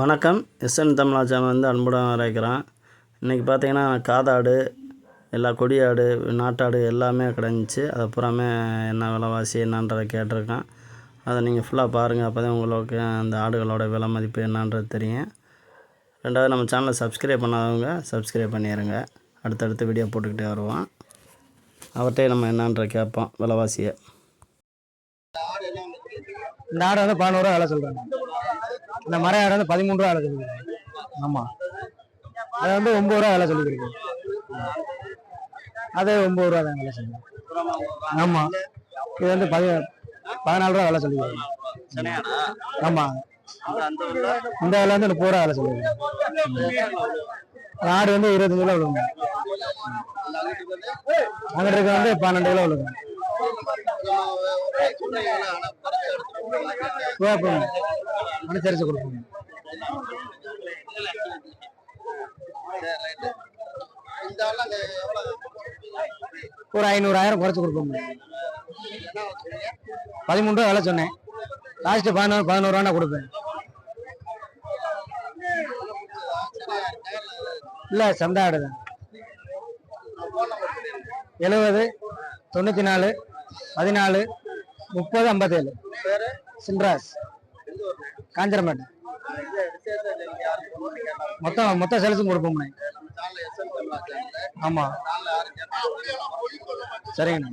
வணக்கம். எஸ்என் தமிழாச்சாமி வந்து அன்புடன் வரைக்கிறேன் இன்றைக்கி பார்த்தீங்கன்னா காதாடு எல்லா கொடியாடு நாட்டாடு எல்லாமே கிடந்துச்சு. அதை பூராமே என்ன விலைவாசி என்னன்றதை கேட்டிருக்கேன். அதை நீங்கள் ஃபுல்லாக பாருங்கள் அப்போ தான் உங்களுக்கு அந்த ஆடுகளோட விலை மதிப்பு என்னன்றது தெரியும். ரெண்டாவது நம்ம சேனலை சப்ஸ்கிரைப் பண்ணாதவங்க சப்ஸ்கிரைப் பண்ணிடுங்க அடுத்தடுத்து வீடியோ போட்டுக்கிட்டே வருவோம். அவர்கிட்டே நம்ம என்னன்ற கேட்போம். விலைவாசியை. இந்த ஆடு வந்து பதினோரூவா வேலை சொல்றாங்க. இந்த மர ஆடை வந்து பதிமூணு ரூபா வேலை சொல்லிக்கிறேன் ஆமாம் அதை வந்து ஒம்பது ரூபா வேலை சொல்லிக்கிறேன் அது ஒம்பது ரூபா தான் வேலை சொல்லுங்க ஆமாம் இது வந்து பதி பதினாலு ரூபா வேலை சொல்லிக்கிறேன் ஆமாம் இந்த வேலை வந்து முப்பது ரூபா வேலை சொல்லிக்கிறேன் ஆடு வந்து இருபத்தஞ்சு கிலோ விழுங்க அங்கிட்டு இருக்க வந்து பன்னெண்டு கிலோ விழுங்க குழப்பம் கொடுக்கணும். கொடுப்போம் ஒரு ஐநூறாயிரம் குறைச்சு கொடுப்போம். பதிமூணு ரூபா வேலை சொன்னேன். லாஸ்ட் பதினோரு பதினோரு ரூபா கொடுப்பேன். இல்ல சந்தா ஆடு எழுபது தொண்ணூத்தி நாலு பதினாலு முப்பது ஐம்பத்தேழு. சின்ராஸ். காஞ்சரமேட்டு மொத்தம் மொத்த சேல்ஸும் கொடுப்போம்ண்ணே ஆமாம் சரிங்கண்ணா.